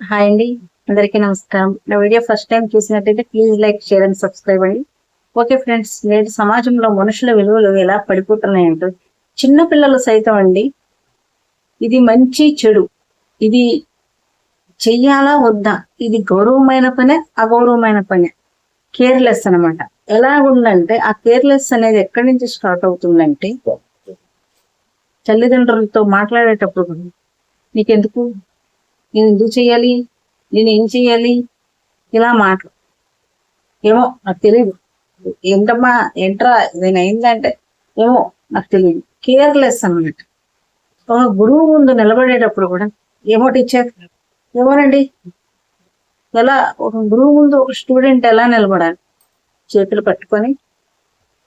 Hi అండి. అందరికీ నమస్కారం. నా వీడియో ఫస్ట్ టైం చూసినట్టయితే please like share and subscribe అండి. ఓకే ఫ్రెండ్స్ నేటి సమాజంలో మనుషుల విలువలు ఎలా పడిపోతున్నాయంటో చిన్న పిల్లలు సైతం అండి ఇది మంచి చెడు. ఇది చెయ్యాలా వద్దా? ఇది గౌరవమైన పనే అగౌరవమైన పనే. కేర్లెస్ అన్నమాట. ఎలా ఉందంటే ఆ కేర్లెస్ అనేది ఎక్కడి నుంచి స్టార్ట్ అవుతుందంటే తల్లిదండ్రులతో మాట్లాడేటప్పుడు నీకెందుకు? నేను ఎందుకు చేయాలి నేను ఏం చేయాలి ఇలా మాటలు. ఏమో నాకు తెలియదు ఏంటమ్మా ఏంట్రా నేను అయిందంటే ఏమో నాకు తెలియదు కేర్లెస్ అన్నమాట. ఒక గురువు ముందు నిలబడేటప్పుడు కూడా ఏమో టీచర్ ఏమోనండి ఎలా ఒక గురువు ముందు ఒక స్టూడెంట్ ఎలా నిలబడాలి? చేతులు పట్టుకొని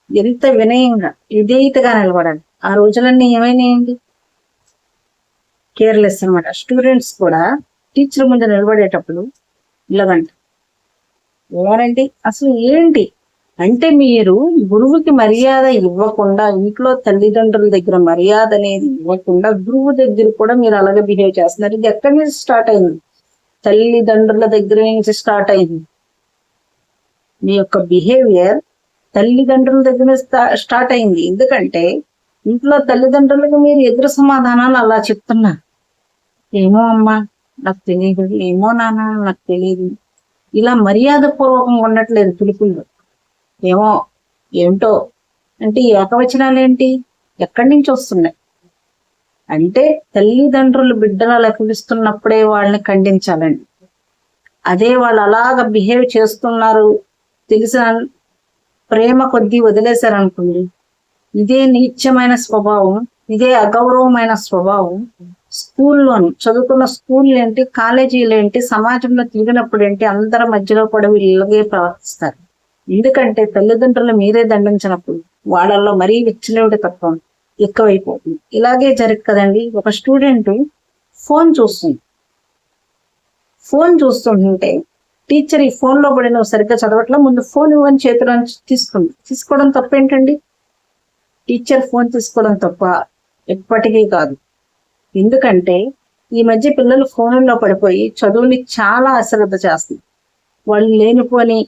ఎంత వినయంగా విధేయతగా నిలబడాలి? ఆ రోజులన్నీ ఏమైనాయండి? కేర్లెస్ అన్నమాట. స్టూడెంట్స్ కూడా టీచర్ ముందు నిలబడేటప్పుడు ఇలాగంట ఎవరండి? అసలు ఏంటి? అంటే మీరు గురువుకి మర్యాద ఇవ్వకుండా ఇంట్లో తల్లిదండ్రుల దగ్గర మర్యాద అనేది ఇవ్వకుండా గురువు దగ్గర కూడా మీరు అలాగే బిహేవ్ చేస్తున్నారు. ఇది ఎక్కడి నుంచి స్టార్ట్ అయింది? తల్లిదండ్రుల దగ్గర నుంచి స్టార్ట్ అయింది. మీ యొక్క బిహేవియర్ తల్లిదండ్రుల దగ్గర స్టార్ట్ అయింది. ఎందుకంటే ఇంట్లో తల్లిదండ్రులకు మీరు ఎదురు సమాధానాలు అలా చెప్తున్నారు ఏమో అమ్మా నాకు తెలియదు ఏమో నాన్న నాకు తెలియదు ఇలా మర్యాద పూర్వకంగా ఉండట్లేదు పిలుపుల్లో. ఏమో ఏమిటో అంటే ఈ ఏకవచనాలు ఏంటి ఎక్కడి నుంచి వస్తున్నాయి? అంటే తల్లిదండ్రులు బిడ్డలు లెక్కలిస్తున్నప్పుడే వాళ్ళని ఖండించాలండి. అదే వాళ్ళు అలాగ బిహేవ్ చేస్తున్నారు. తెలిసిన ప్రేమ కొద్దీ వదిలేశారనుకోండి ఇదే నీచమైన స్వభావం ఇదే అగౌరవమైన స్వభావం స్కూల్లోను చదువుకున్న స్కూల్ ఏంటి కాలేజీలు ఏంటి సమాజంలో తిరిగినప్పుడు ఏంటి అందరి మధ్యలో కూడా వీళ్ళగే ప్రవర్తిస్తారు. ఎందుకంటే తల్లిదండ్రులు మీరే దండించినప్పుడు వాళ్ళల్లో మరీ విచ్చలేవుడి తత్వం ఎక్కువైపోతుంది. ఇలాగే జరగదు కదండి ఒక స్టూడెంట్ ఫోన్ చూస్తుంది. ఫోన్ చూస్తుంటే టీచర్ ఈ ఫోన్లో పడిన సరిగ్గా చదవట్లా ముందు ఫోన్ ఇవ్వని చేతిలో తీసుకుంది. తీసుకోవడం తప్పేంటండి? టీచర్ ఫోన్ తీసుకోవడం తప్ప ఎప్పటికీ కాదు. ఎందుకంటే ఈ మధ్య పిల్లలు ఫోన్లో పడిపోయి చదువుని చాలా అశ్రద్ధ చేస్తుంది వాళ్ళు లేనిపోని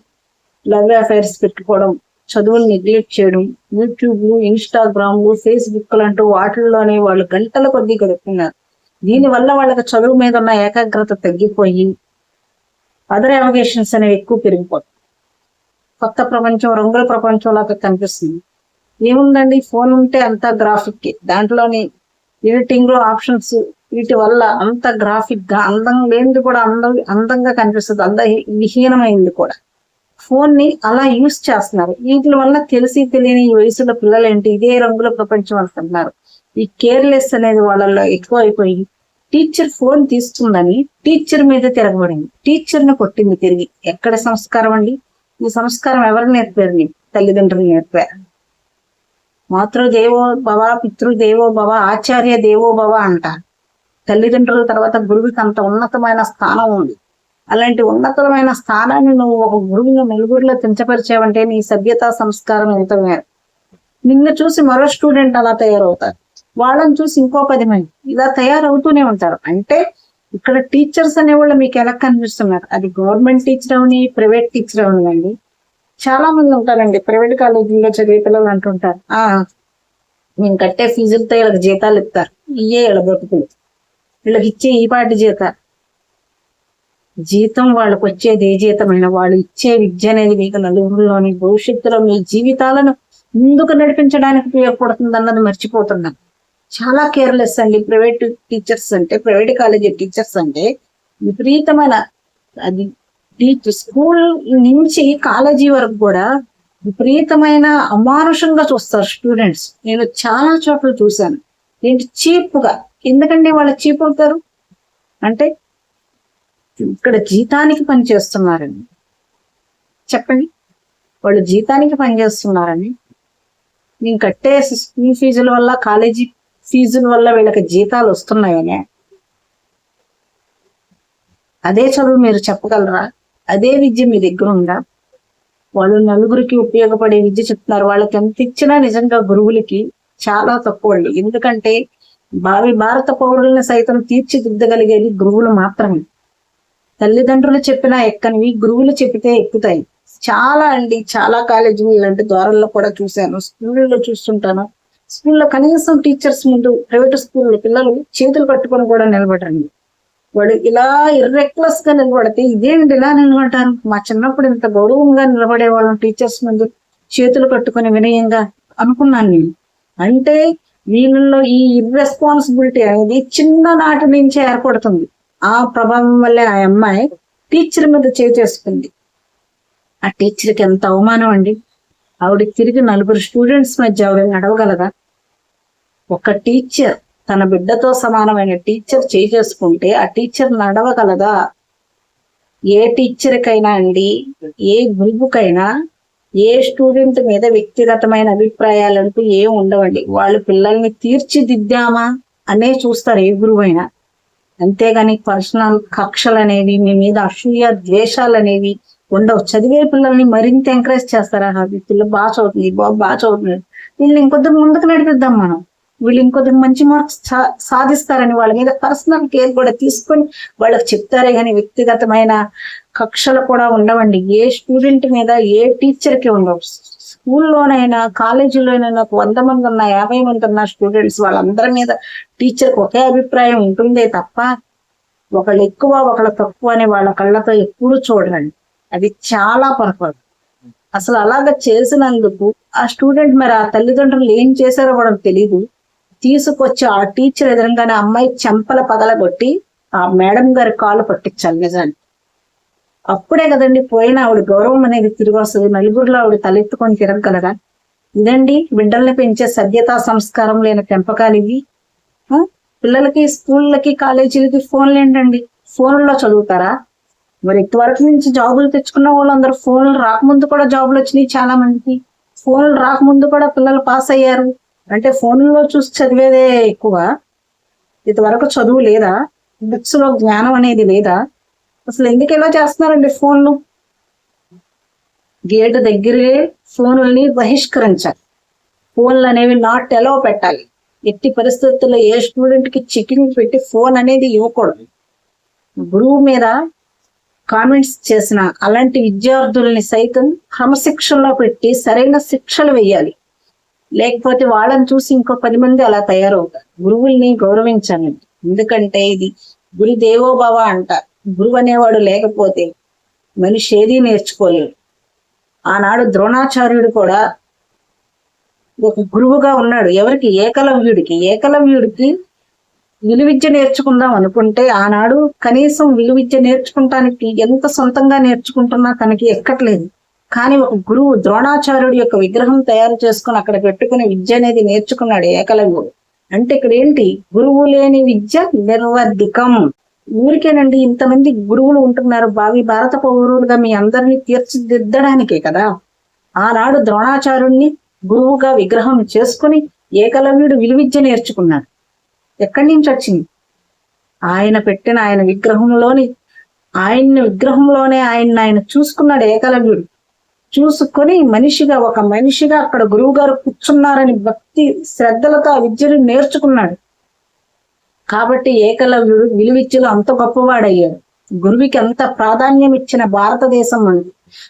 లవ్ అఫైర్స్ పెట్టుకోవడం చదువుని నెగ్లెక్ట్ చేయడం యూట్యూబ్లు ఇన్స్టాగ్రామ్లు ఫేస్బుక్లు అంటూ వాటిల్లోనే వాళ్ళు గంటల కొద్దీ గడుపుతున్నారు. దీనివల్ల వాళ్ళకి చదువు మీద ఉన్న ఏకాగ్రత తగ్గిపోయి అదర్ అవగేషన్స్ అనేవి ఎక్కువ పెరిగిపోతాయి. కొత్త ప్రపంచం రంగుల ప్రపంచం లాగా కనిపిస్తుంది. ఏముందండి? ఫోన్ ఉంటే అంతా గ్రాఫిక్ దాంట్లోని ఎడిటింగ్లో ఆప్షన్స్ వీటి వల్ల అంత గ్రాఫిక్గా అందం లేనిది కూడా అందం అందంగా కనిపిస్తుంది. అంద విహీనమైంది కూడా. ఫోన్ని అలా యూస్ చేస్తున్నారు. వీటి వల్ల తెలిసి తెలియని ఈ వయసులో పిల్లలు ఏంటి ఇదే రంగుల ప్రపంచం అనుకుంటున్నారు ఈ కేర్లెస్ అనేది వాళ్ళల్లో ఎక్కువ అయిపోయి టీచర్ ఫోన్ తీసుకుందని టీచర్ మీద తిరగబడింది. టీచర్ని కొట్టింది తిరిగి. ఎక్కడ సంస్కారం అండి? ఈ సంస్కారం ఎవరు నేర్పారు తల్లిదండ్రులు నేర్పారు మాతృదేవో భవ పితృదేవో భవ ఆచార్య దేవో భవ అంటారు. తల్లిదండ్రుల తర్వాత గురువుకి అంత ఉన్నతమైన స్థానం ఉంది. అలాంటి ఉన్నతమైన స్థానాన్ని నువ్వు ఒక గురువుగా నలుగురిలో తెంచపరిచావంటే నీ సభ్యత సంస్కారం ఎంత మేర నిన్ను చూసి మరో స్టూడెంట్ అలా తయారవుతారు. వాళ్ళని చూసి ఇంకో పది మంది ఇలా తయారవుతూనే ఉంటారు. అంటే ఇక్కడ టీచర్స్ అనేవాళ్ళు మీకు ఎలా కనిపిస్తున్నారు? అది గవర్నమెంట్ టీచర్ అవని ప్రైవేట్ టీచర్ అవనివ్వండి చాలా మంది ఉంటారండి. ప్రైవేట్ కాలేజీలో చదివే పిల్లలు అంటుంటారు. ఆ. మేము కట్టే ఫీజులతో వీళ్ళకి జీతాలు ఇస్తారు. ఇయ్యే వీళ్ళ బ్రతుకులు. వీళ్ళకి ఇచ్చే ఈ పాటి జీతాలు జీతం వాళ్ళకి వచ్చేది ఏ జీతమైన వాళ్ళు ఇచ్చే విద్య అనేది మీకు నలుగురిలోని భవిష్యత్తులో మీ జీవితాలను ముందుకు నడిపించడానికి ఉపయోగపడుతుంది అన్నది మర్చిపోతున్నాను. చాలా కేర్లెస్ అండి. ప్రైవేట్ టీచర్స్ అంటే ప్రైవేట్ కాలేజీ టీచర్స్ అంటే విపరీతమైన అది స్కూల్ నుంచి కాలేజీ వరకు కూడా విపరీతమైన అమానుషంగా చూస్తారు స్టూడెంట్స్. నేను చాలా చోట్ల చూశాను. ఏంటి చీప్గా? ఎందుకంటే వాళ్ళు చీప్ అవుతారు? అంటే ఇక్కడ జీతానికి పని చేస్తున్నారని చెప్పండి. వాళ్ళు జీతానికి పని చేస్తున్నారని నేను కట్టే స్కూల్ ఫీజుల వల్ల కాలేజీ ఫీజుల వల్ల వీళ్ళకి జీతాలు వస్తున్నాయని. అదే చదువు మీరు చెప్పగలరా? అదే విద్య మీ దగ్గర ఉందా? వాళ్ళు నలుగురికి ఉపయోగపడే విద్య చెప్తున్నారు. వాళ్ళకి ఎంత ఇచ్చినా నిజంగా గురువులకి చాలా తక్కువ ఎందుకంటే భావి భారత పౌరులను సైతం తీర్చిదిద్దగలిగేది గురువులు మాత్రమే. తల్లిదండ్రులు చెప్పినా ఎక్కనివి గురువులు చెప్తే ఎక్కుతాయి. చాలా అండి చాలా కాలేజీలు ఇలాంటి ద్వారాల్లో కూడా చూశాను. స్కూళ్ళలో చూస్తుంటాను. స్కూల్లో కనీసం టీచర్స్ ముందు ప్రైవేట్ స్కూల్లో పిల్లలు చేతులు పట్టుకొని కూడా నిలబడరండి. వాడు ఇలా ఇర్రెక్లెస్గా నిలబడితే ఇదేంటి ఇలా నిలబడ్డారు మా చిన్నప్పుడు ఇంత గౌరవంగా నిలబడే వాళ్ళం టీచర్స్ ముందు చేతులు కట్టుకొని వినయంగా అనుకున్నాను నేను. అంటే వీళ్ళలో ఈ ఇర్రెస్పాన్సిబిలిటీ అనేది చిన్ననాటి నుంచే ఏర్పడుతుంది. ఆ ప్రభావం వల్లే ఆ అమ్మాయి టీచర్ మీద చేసుకుంది. ఆ టీచర్కి ఎంత అవమానం అండి. ఆవిడ తిరిగి నలుగురు స్టూడెంట్స్ మధ్య ఆవిడ నడవగలదా ఒక టీచర్ తన బిడ్డతో సమానమైన టీచర్ చేసుకుంటే ఆ టీచర్ నడవగలదా? ఏ టీచర్కైనా అండి ఏ గురువుకైనా ఏ స్టూడెంట్ మీద వ్యక్తిగతమైన అభిప్రాయాలంటూ ఏం ఉండవండి. వాళ్ళు పిల్లల్ని తీర్చిదిద్దామా అనే చూస్తారు ఏ గురువైనా. అంతేగాని పర్సనల్ కక్షలు అనేవి మీ మీద అసూయ ద్వేషాలు అనేవి ఉండవు. చదివే పిల్లల్ని మరింత ఎంకరేజ్ చేస్తారా? పిల్ల బాగా చదువుతుంది బాబు బాగా చదువుతుంది వీళ్ళని ఇంకొద్ది ముందుకు నడిపిద్దాం మనం. వీళ్ళు ఇంకొద్ది మంచి మార్క్స్ సాధిస్తారని వాళ్ళ మీద పర్సనల్ కేర్ కూడా తీసుకొని వాళ్ళకి చెప్తారే కానీ వ్యక్తిగతమైన కక్షలు కూడా ఉండవండి. ఏ స్టూడెంట్ మీద ఏ టీచర్కి ఉండవు. స్కూల్లోనైనా కాలేజీలోనైనా ఒక వంద మంది ఉన్న యాభై మంది ఉన్న స్టూడెంట్స్ వాళ్ళందరి మీద టీచర్కి ఒకే అభిప్రాయం ఉంటుందే తప్ప ఒకళ్ళు ఎక్కువ ఒకళ్ళు తక్కువ అని వాళ్ళ కళ్ళతో ఎప్పుడు చూడండి అది చాలా పొరపాటు. అసలు అలాగ చేసినందుకు ఆ స్టూడెంట్ మరి ఆ తల్లిదండ్రులు ఏం చేశారో కూడా తెలియదు. తీసుకొచ్చి ఆ టీచర్ ఎదురంగానే అమ్మాయి చెంపల పగలగొట్టి ఆ మేడం గారి కాళ్ళు పట్టించాలి నిజాన్ని అప్పుడే కదండి పోయిన ఆవిడ గౌరవం అనేది తిరిగి వస్తుంది. నలుగురిలో ఆవిడ తలెత్తుకొని తిరగలరా ఇదండి బిడ్డల్ని పెంచే సభ్యతా సంస్కారం లేని పెంపకాలు ఇవి. పిల్లలకి స్కూళ్ళకి కాలేజీలకి ఫోన్లు ఏంటండి? ఫోన్లో చదువుతారా? మరి ఇంతవరకు నుంచి జాబులు తెచ్చుకున్న వాళ్ళందరూ ఫోన్లు రాకముందు కూడా జాబులు వచ్చినాయి చాలా మందికి ఫోన్లు రాకముందు కూడా పిల్లలు పాస్ అయ్యారు. అంటే ఫోన్లో చూసి చదివేదే ఎక్కువ. ఇంతవరకు చదువు లేదా? బుక్స్లో జ్ఞానం అనేది లేదా? అసలు ఎందుకు ఎలా చేస్తున్నారండి ఫోన్లు? గేట్ దగ్గరే ఫోన్లని బహిష్కరించాలి. ఫోన్లు అనేవి నాట్ ఎలా పెట్టాలి. ఎట్టి పరిస్థితుల్లో ఏ స్టూడెంట్కి చెకింగ్ పెట్టి ఫోన్ అనేది ఇవ్వకూడదు. గురువు మీద కామెంట్స్ చేసిన అలాంటి విద్యార్థుల్ని సైతం క్రమశిక్షణలో పెట్టి సరైన శిక్షలు వేయాలి. లేకపోతే వాళ్ళని చూసి ఇంకో పది మంది అలా తయారవుతారు. గురువుల్ని గౌరవించాలి ఎందుకంటే ఇది గురి దేవోభవ అంట. గురువు అనేవాడు లేకపోతే మనిషి ఏదీ నేర్చుకోలేడు. ఆనాడు ద్రోణాచార్యుడు కూడా ఒక గురువుగా ఉన్నాడు. ఎవరికి? ఏకలవ్యుడికి. ఏకలవ్యుడికి విలువిద్య నేర్చుకుందాం అనుకుంటే ఆనాడు కనీసం విలువిద్య నేర్చుకుంటానికి ఎంత సొంతంగా నేర్చుకుంటున్నా తనకి ఎక్కట్లేదు. కానీ ఒక గురువు ద్రోణాచార్యుడి యొక్క విగ్రహం తయారు చేసుకుని అక్కడ పెట్టుకుని విద్య అనేది నేర్చుకున్నాడు ఏకలవ్యుడు. అంటే ఇక్కడ ఏంటి? గురువు లేని విద్య నిర్వర్ధికం. ఊరికేనండి ఇంతమంది గురువులు ఉంటున్నారు. భావి భారత పౌరులుగా మీ అందరినీ తీర్చిదిద్దడానికే కదా. ఆనాడు ద్రోణాచార్యుడిని గురువుగా విగ్రహం చేసుకుని ఏకలవ్యుడు విలువిద్య నేర్చుకున్నాడు. ఎక్కడి నుంచి వచ్చింది? ఆయన పెట్టిన ఆయన విగ్రహంలోని ఆయన్ని విగ్రహంలోనే ఆయన ఆయన చూసుకున్నాడు ఏకలవ్యుడు. చూసుకొని మనిషిగా ఒక మనిషిగా అక్కడ గురువు గారు కూర్చున్నారని భక్తి శ్రద్ధలతో ఆ విద్యను నేర్చుకున్నాడు. కాబట్టి ఏకలవ్యుడు విలువిద్యలో అంత గొప్పవాడయ్యాడు. గురువుకి అంత ప్రాధాన్యం ఇచ్చిన భారతదేశం అండి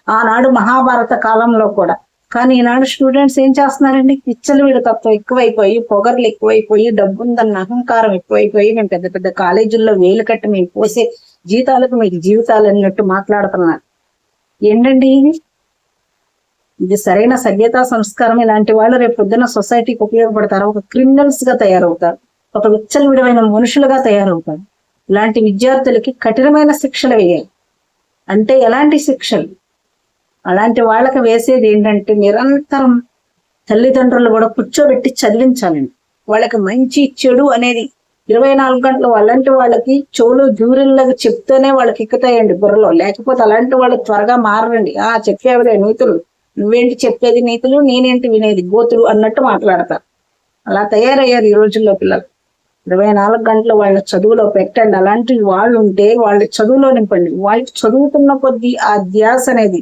ఆనాడు మహాభారత కాలంలో కూడా. కానీ ఈనాడు స్టూడెంట్స్ ఏం చేస్తున్నారండి? విచ్చలవిడి తత్వం ఎక్కువైపోయి పొగర్లు ఎక్కువైపోయి డబ్బుందన్న అహంకారం ఎక్కువైపోయి మేము పెద్ద పెద్ద కాలేజీల్లో వేలు కట్టి మేము పోసే జీతాలకు మీకు జీవితాలు అన్నట్టు మాట్లాడుతున్నారు. ఏంటండి ఇది? ఇది సరైన సభ్యతా సంస్కారం ఇలాంటి వాళ్ళు రేపు పొద్దున సొసైటీకి ఉపయోగపడతారు. ఒక క్రిమినల్స్గా తయారవుతారు. ఒక విచ్చలవిడమైన మనుషులుగా తయారవుతారు. ఇలాంటి విద్యార్థులకి కఠినమైన శిక్షలు వేయాలి. అంటే ఎలాంటి శిక్షలు? అలాంటి వాళ్ళకి వేసేది ఏంటంటే నిరంతరం తల్లిదండ్రులు కూడా కూర్చోబెట్టి చదివించాలండి. వాళ్ళకి మంచి చెడు అనేది ఇరవై నాలుగు గంటలు అలాంటి వాళ్ళకి చెవులు జూరిల్లాగా చెప్తూనే వాళ్ళకి ఎక్కుతాయండి బుర్రలో. లేకపోతే అలాంటి వాళ్ళు త్వరగా మారండి ఆ చెప్పేవిలే నూతులు. నువ్వేంటి చెప్పేది నీతులు నేనేంటి వినేది? గోతులు అన్నట్టు మాట్లాడతారు అలా తయారయ్యారు ఈ రోజుల్లో పిల్లలు. ఇరవై నాలుగు గంటలు వాళ్ళ చదువులో పెట్టండి. అలాంటి వాళ్ళు ఉంటే వాళ్ళ చదువులో నింపండి. వాళ్ళకి చదువుతున్న కొద్దీ ఆ ధ్యాస అనేది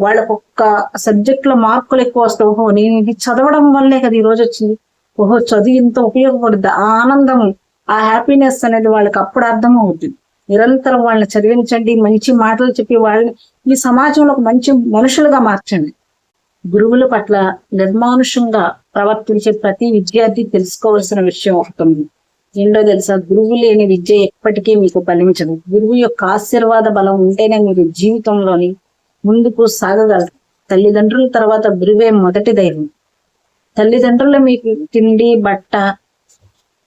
వాళ్ళకు ఒక్క సబ్జెక్ట్లో మార్కులు ఎక్కువ వస్తాయి. ఓహో నేను ఇది చదవడం వల్లే కదా ఈ రోజు వచ్చింది. ఓహో చదువు ఇంత ఉపయోగపడుద్ది? ఆ ఆనందం ఆ హ్యాపీనెస్ అనేది వాళ్ళకి అప్పుడు అర్థం అవుతుంది నిరంతరం వాళ్ళని చదివించండి. మంచి మాటలు చెప్పి వాళ్ళని ఈ సమాజంలో ఒక మంచి మనుషులుగా మార్చండి. గురువుల పట్ల నిర్మానుషంగా ప్రవర్తించే ప్రతి విద్యార్థి తెలుసుకోవాల్సిన విషయం ఒకటి ఉంది. ఏంటో తెలుసా? గురువు లేని విద్య ఎప్పటికీ మీకు ఫలించదు. గురువు యొక్క ఆశీర్వాద బలం ఉంటేనే మీరు జీవితంలోని ముందుకు సాగగలరు. తల్లిదండ్రుల తర్వాత గురువే మొదటి ధైర్యం తల్లిదండ్రులు మీకు తిండి బట్ట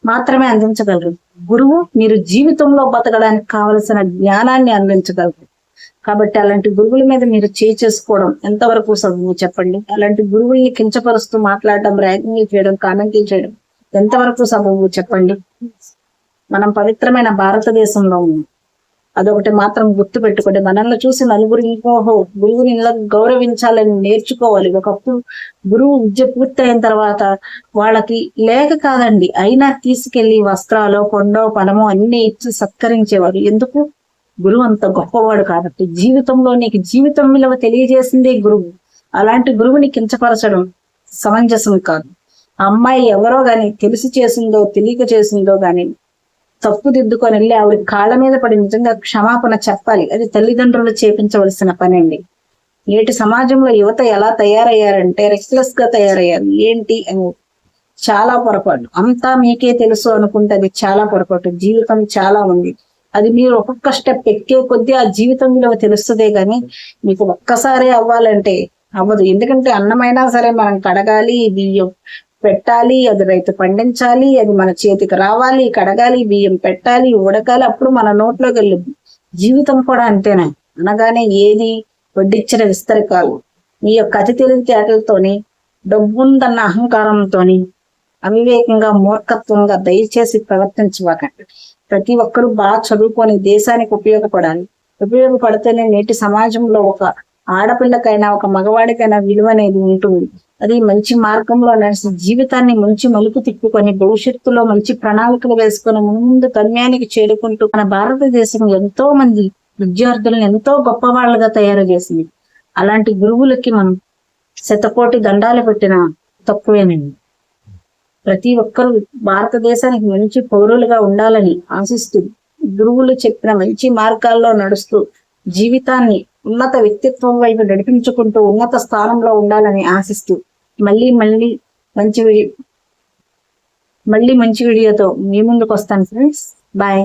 మాత్రమే అందించగలరు. గురువు మీరు జీవితంలో బతకడానికి కావలసిన జ్ఞానాన్ని అందించగలరు. కాబట్టి అలాంటి గురువుల మీద మీరు చేసుకోవడం ఎంతవరకు చదువు చెప్పండి. అలాంటి గురువుల్ని కించపరుస్తూ మాట్లాడడం ప్రయత్నం చేయడం కామెంట్లు చేయడం ఎంతవరకు సబబు చెప్పండి. మనం పవిత్రమైన భారతదేశంలో ఉన్నాం. అదొకటి మాత్రం గుర్తు పెట్టుకోండి మనల్ని చూసి నలుగురు ఇంకోహో గురువుని ఇలా గౌరవించాలని నేర్చుకోవాలి. ఒకప్పుడు గురువు విద్య పూర్తయిన తర్వాత వాళ్ళకి లేక కాదండి అయినా తీసుకెళ్ళి వస్త్రాలు కొండో పనమో అన్ని ఇచ్చి సత్కరించేవారు. ఎందుకు? గురువు అంత గొప్పవాడు కాబట్టి జీవితంలో నీకు జీవితం విలువ తెలియజేసిందే గురువు. అలాంటి గురువుని కించపరచడం సమంజసం కాదు. ఆ అమ్మాయి ఎవరో గాని తెలిసి చేసిందో తెలియక చేసిందో గాని తప్పు దిద్దుకొని వెళ్ళి ఆవిడ కాళ్ళ మీద పడి నిజంగా క్షమాపణ చెప్పాలి. అది తల్లిదండ్రులు చేపించవలసిన పని అండి నేటి సమాజంలో యువత ఎలా తయారయ్యారంటే రెస్లెస్గా తయారయ్యారు. ఏంటి అని చాలా పొరపాటు. అంతా మీకే తెలుసు అనుకుంటే అది చాలా పొరపాటు. జీవితం చాలా ఉంది. అది మీరు ఒక్కొక్క స్టెప్ ఎక్కే కొద్దీ ఆ జీవితం విలువ తెలుస్తుందే కానీ మీకు ఒక్కసారే అవ్వాలంటే అవ్వదు. ఎందుకంటే అన్నమైనా సరే మనం కడగాలి బియ్యం పెట్టాలి అది రైతు పండించాలి అది మన చేతికి రావాలి కడగాలి బియ్యం పెట్టాలి ఉడకాలి అప్పుడు మన నోట్లోకి వెళ్ళి జీవితం కూడా అంతేనే. అనగానే ఏది వడ్డిచ్చిన విస్తరకాలు మీ యొక్క అతి తెలివితేటలతోని డబ్బుందన్న అహంకారంతోని అవివేకంగా మూర్ఖత్వంగా దయచేసి ప్రవర్తించవాకండి ప్రతి ఒక్కరూ బాగా చదువుకొని దేశానికి ఉపయోగపడాలి. ఉపయోగపడితేనే నేటి సమాజంలో ఒక ఆడపిల్లకైనా ఒక మగవాడికైనా విలువ అనేది ఉంటుంది. అది మంచి మార్గంలో నడిచి జీవితాన్ని మంచి మలుపు తిప్పుకొని భవిష్యత్తులో మంచి ప్రణాళికలు వేసుకొని ముందు గమ్యానికి చేరుకుంటూ మన భారతదేశం ఎంతో మంది విద్యార్థులను ఎంతో గొప్ప వాళ్ళగా తయారు చేసింది. అలాంటి గురువులకి మనం శతకోటి దండాలు పెట్టిన తక్కువేనండి. ప్రతి ఒక్కరూ భారతదేశానికి మంచి పౌరులుగా ఉండాలని ఆశిస్తూ గురువులు చెప్పిన మంచి మార్గాల్లో నడుస్తూ జీవితాన్ని ఉన్నత వ్యక్తిత్వం వైపు నడిపించుకుంటూ ఉన్నత స్థానంలో ఉండాలని ఆశిస్తూ మళ్ళీ మళ్ళీ మంచి మళ్ళీ మంచి వీడియోతో మీ ముందుకు వస్తాను ఫ్రెండ్స్ బాయ్